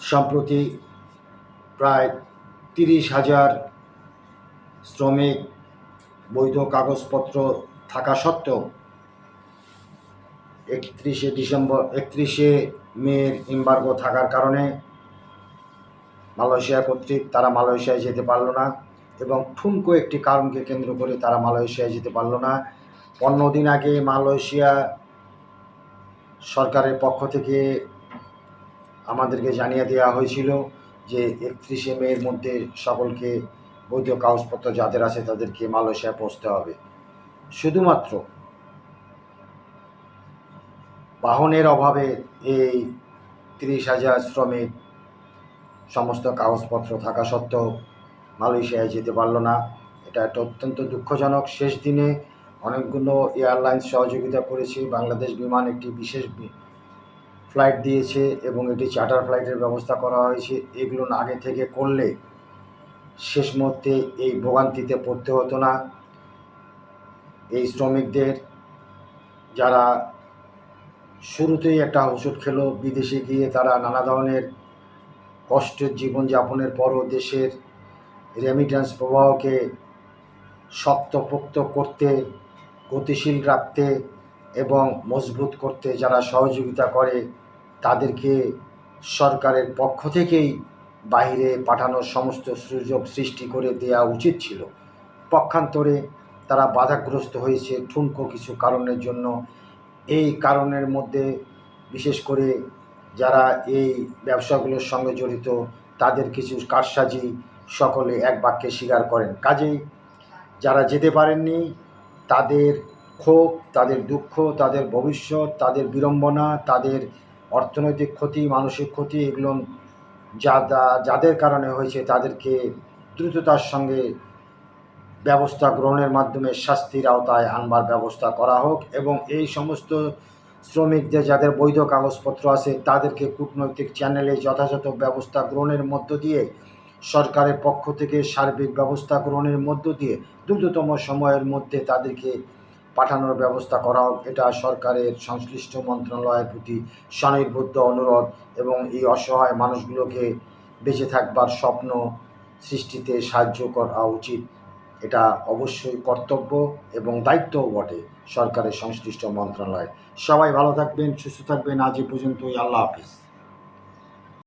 সম্প্রতি প্রায় তিরিশ হাজার শ্রমিক বৈধ কাগজপত্র থাকা সত্ত্বেও একত্রিশে ডিসেম্বর, একত্রিশে মের এম্বার্গো থাকার কারণে মালয়েশিয়া কর্তৃক তারা মালয়েশিয়ায় যেতে পারল না এবং ঠুনকো একটি কারণকে কেন্দ্র করে তারা মালয়েশিয়ায় যেতে পারল না। পনেরো দিন আগে মালয়েশিয়া সরকারের পক্ষ থেকে আমাদেরকে জানিয়ে দেওয়া হয়েছিল যে একত্রিশে মের মধ্যে সকলকে বৈধ কাগজপত্র যাদের আছে তাদেরকে মালয়েশিয়া পৌঁছতে হবে। শুধুমাত্র বাহনের অভাবে এই তিরিশ হাজার শ্রমিক সমস্ত কাগজপত্র থাকা সত্ত্বেও মালয়েশিয়ায় যেতে পারল না। এটা একটা অত্যন্ত দুঃখজনক। শেষ দিনে অনেকগুলো এয়ারলাইন্স সহযোগিতা করেছে বাংলাদেশ বিমান, একটি বিশেষ ফ্লাইট দিয়েছে এবং এটি চার্টার ফ্লাইটের ব্যবস্থা করা হয়েছে। এগুলো আগে থেকে করলে শেষ মুহূর্তে এই ভোগান্তিতে পড়তে হতো না। এই শ্রমিকদের যারা শুরুতেই একটা হোঁচট খেলো, বিদেশে গিয়ে তারা নানা ধরনের কষ্টের জীবনযাপনের পরও দেশের রেমিট্যান্স প্রবাহকে শক্তপোক্ত করতে, গতিশীল রাখতে এবং মজবুত করতে যারা সহযোগিতা করে তাদেরকে সরকারের পক্ষ থেকেই বাইরে পাঠানোর সমস্ত সুযোগ সৃষ্টি করে দেওয়া উচিত ছিল। পক্ষান্তরে তারা বাধাগ্রস্ত হয়েছে ঠুনকো কিছু কারণের জন্য। এই কারণের মধ্যে বিশেষ করে যারা এই ব্যবসাগুলোর সঙ্গে জড়িত, তাদের কিছু কারসাজি সকলে এক বাক্যে স্বীকার করেন। কাজেই যারা যেতে পারেননি, তাদের ক্ষোভ, তাদের দুঃখ, তাদের ভবিষ্যৎ, তাদের বিড়ম্বনা, তাদের অর্থনৈতিক ক্ষতি, মানসিক ক্ষতি এগুলো যা যাদের কারণে হয়েছে তাদেরকে দ্রুততার সঙ্গে ব্যবস্থা গ্রহণের মাধ্যমে শাস্তির আওতায় আনবার ব্যবস্থা করা হোক এবং এই সমস্ত শ্রমিকদের যাদের বৈধ কাগজপত্র আছে তাদেরকে কূটনৈতিক চ্যানেলে যথাযথ ব্যবস্থা গ্রহণের মধ্য দিয়ে, সরকারের পক্ষ থেকে সার্বিক ব্যবস্থা গ্রহণের মধ্য দিয়ে দ্রুততম সময়ের মধ্যে তাদেরকে পাঠানোর ব্যবস্থা করা হোক, এটা সরকারের সংশ্লিষ্ট মন্ত্রণালয়ের প্রতি স্বনির্বদ্ধ অনুরোধ এবং এই অসহায় মানুষগুলোকে বেঁচে থাকবার স্বপ্ন সৃষ্টিতে সাহায্য করা উচিত। এটা অবশ্যই কর্তব্য এবং দায়িত্বও বটে সরকারের সংশ্লিষ্ট মন্ত্রণালয় সবাই ভালো থাকবেন, সুস্থ থাকবেন। আজ এ পর্যন্তই। আল্লাহ হাফিজ।